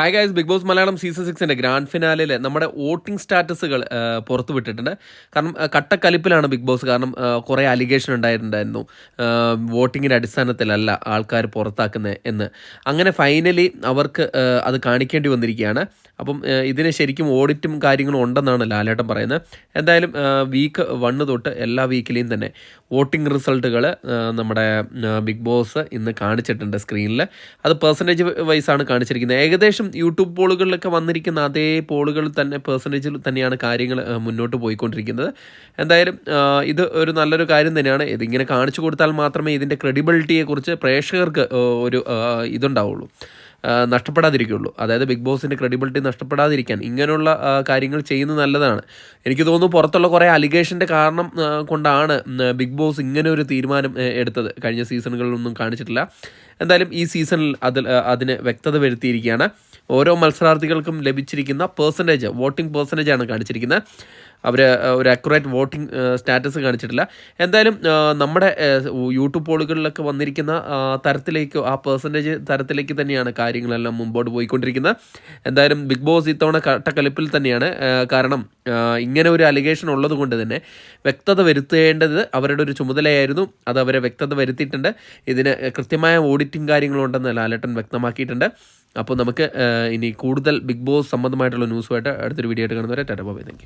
Hi guys big boss Malayalam season സിക്സിന്റെ grand ഫിനാലിൽ നമ്മുടെ voting സ്റ്റാറ്റസുകൾ പുറത്തു വിട്ടിട്ടുണ്ട്. കാരണം കട്ടക്കലിപ്പിലാണ് ബിഗ് ബോസ് കാരണം കുറേ അലിഗേഷൻ ഉണ്ടായിട്ടുണ്ടായിരുന്നു. വോട്ടിങ്ങിന്റെ അടിസ്ഥാനത്തിലല്ല ആൾക്കാർ പുറത്താക്കുന്നത് എന്ന്. അങ്ങനെ ഫൈനലി അവർക്ക് അത് കാണിക്കേണ്ടി വന്നിരിക്കുകയാണ്. അപ്പം ഇതിന് ശരിക്കും ഓഡിറ്റും കാര്യങ്ങളും ഉണ്ടെന്നാണ് ലാലേട്ടൻ പറയുന്നത്. എന്തായാലും വീക്ക് വണ്ണ് തൊട്ട് എല്ലാ വീക്കിലെയും തന്നെ വോട്ടിംഗ് റിസൾട്ടുകൾ നമ്മുടെ ബിഗ് ബോസ് ഇന്ന് കാണിച്ചിട്ടുണ്ട് സ്ക്രീനിൽ അത് പെർസെന്റേജ് വൈസാണ് കാണിച്ചിരിക്കുന്നത്. ഏകദേശം യൂട്യൂബ് പോളുകളിലൊക്കെ വന്നിരിക്കുന്ന അതേ പോളുകൾ തന്നെ പെർസെന്റേജിൽ തന്നെയാണ് കാര്യങ്ങൾ മുന്നോട്ട് പോയിക്കൊണ്ടിരിക്കുന്നത്. എന്തായാലും ഇത് ഒരു നല്ലൊരു കാര്യം തന്നെയാണ്. ഇതിങ്ങനെ കാണിച്ചു കൊടുത്താൽ മാത്രമേ ഇതിന്റെ ക്രെഡിബിലിറ്റിയെക്കുറിച്ച് പ്രേക്ഷകർക്ക് ഒരു ഇതുണ്ടാവുള്ളൂ. നഷ്ടപ്പെടാതിരിക്കുള്ളൂ അതായത് ബിഗ് ബോസിന്റെ ക്രെഡിബിലിറ്റി നഷ്ടപ്പെടാതിരിക്കാൻ. ഇങ്ങനെയുള്ള കാര്യങ്ങൾ ചെയ്യുന്നത് നല്ലതാണ്. എനിക്ക് തോന്നുന്നു പുറത്തുള്ള കുറേ അലിഗേഷന്റെ കാരണം കൊണ്ടാണ് ബിഗ് ബോസ് ഇങ്ങനെ ഒരു തീരുമാനം എടുത്തത്. കഴിഞ്ഞ സീസണുകളിലൊന്നും കാണിച്ചിട്ടില്ല. എന്തായാലും ഈ സീസണിൽ അതിൽ അതിന് വ്യക്തത വരുത്തിയിരിക്കുകയാണ്. ഓരോ മത്സരാർത്ഥികൾക്കും ലഭിച്ചിരിക്കുന്ന പേഴ്സന്റേജ് വോട്ടിംഗ് പേഴ്സന്റേജ് ആണ് കാണിച്ചിരിക്കുന്നത്. അവർ ഒരു അക്യുറേറ്റ് വോട്ടിംഗ് സ്റ്റാറ്റസ് കാണിച്ചിട്ടില്ല. എന്തായാലും നമ്മുടെ യൂട്യൂബ് പോളുകളിലൊക്കെ വന്നിരിക്കുന്ന തരത്തിലേക്ക് ആ പേഴ്സന്റേജ് തരത്തിലേക്ക് തന്നെയാണ് കാര്യങ്ങളെല്ലാം മുമ്പോട്ട് പോയിക്കൊണ്ടിരിക്കുന്നത്. എന്തായാലും ബിഗ് ബോസ് ഇത്തവണ കട്ടക്കലിപ്പിൽ തന്നെയാണ്. കാരണം ഇങ്ങനെ ഒരു അലിഗേഷൻ ഉള്ളത് കൊണ്ട് തന്നെ വ്യക്തത വരുത്തേണ്ടത് അവരുടെ ഒരു ചുമതലയായിരുന്നു. അത് അവരെ വ്യക്തത വരുത്തിയിട്ടുണ്ട്. ഇതിന് കൃത്യമായ ഓഡിറ്റിംഗ് കാര്യങ്ങളുണ്ടെന്ന് ലാലട്ടൻ വ്യക്തമാക്കിയിട്ടുണ്ട്. അപ്പോൾ നമുക്ക് ഇനി കൂടുതൽ ബിഗ് ബോസ് സംബന്ധമായിട്ടുള്ള ന്യൂസുമായിട്ട് അടുത്തൊരു വീഡിയോ ആയിട്ട് കാണുന്നവരെ ടാറ്റ ബൈ താങ്ക്